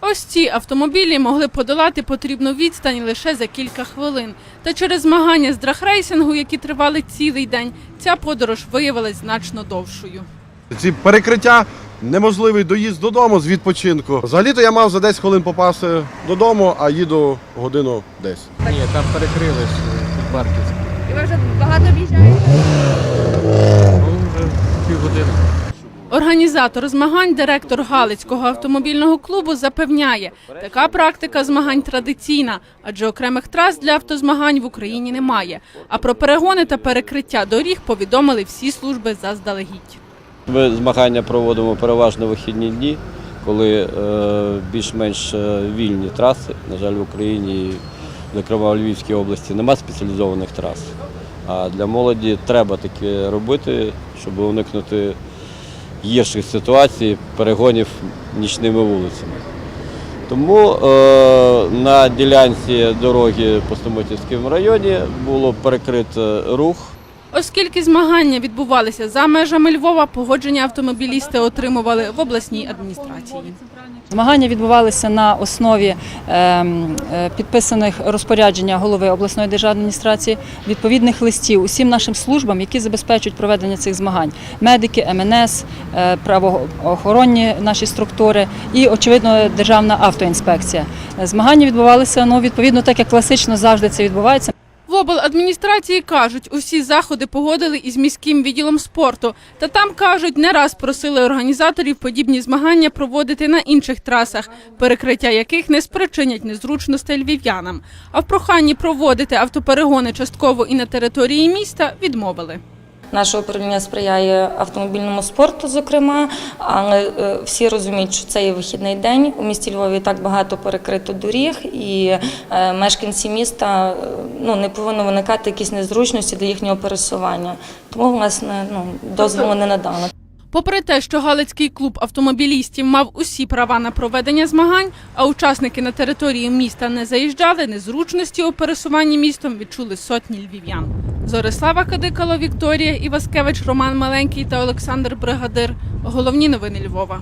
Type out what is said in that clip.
Ось ці автомобілі могли подолати потрібну відстань лише за кілька хвилин. Та через змагання з драхрейсингу, які тривали цілий день, ця подорож виявилась значно довшою. Ці перекриття неможливий доїзд додому з відпочинку. Взагалі-то я мав за 10 хвилин попасти додому, а їду годину десь. Ні, там перекрились під Барківську. І ви вже багато об'їжджаєте? Ну, вже півгодини. Організатор змагань, директор Галицького автомобільного клубу, запевняє, така практика змагань традиційна, адже окремих трас для автозмагань в Україні немає. А про перегони та перекриття доріг повідомили всі служби заздалегідь. Ми змагання проводимо переважно вихідні дні, коли е, більш-менш е, вільні траси. На жаль, в Україні, зокрема в Львівській області, нема спеціалізованих трас. А для молоді треба таке робити, щоб уникнути гірших ситуацій, перегонів нічними вулицями. Тому е, на ділянці дороги по Стомотівському районі було перекрито рух. Оскільки змагання відбувалися за межами Львова, погодження автомобілісти отримували в обласній адміністрації. Змагання відбувалися на основі ем, е, підписаних розпорядження голови обласної державної адміністрації, відповідних листів усім нашим службам, які забезпечують проведення цих змагань: медики, МНС, е, правоохоронні наші структури і, очевидно, державна автоінспекція. Змагання відбувалися ну, відповідно, так як класично завжди це відбувається. Обладміністрації кажуть, усі заходи погодили із міським відділом спорту. Та там кажуть, не раз просили організаторів подібні змагання проводити на інших трасах, перекриття яких не спричинять незручностей львів'янам. А в проханні проводити автоперегони частково і на території міста відмовили. Наше управління сприяє автомобільному спорту, зокрема, але е, всі розуміють, що це є вихідний день. У місті Львові так багато перекрито доріг, і е, мешканці міста е, ну, не повинно виникати якісь незручності для їхнього пересування. Тому, власне, ну, дозволу не надали. Попри те, що Галицький клуб автомобілістів мав усі права на проведення змагань, а учасники на території міста не заїжджали, незручності у пересуванні містом відчули сотні львів'ян. Зорислава Кадикало, Вікторія Іваскевич, Роман Маленький та Олександр Бригадир. Головні новини Львова.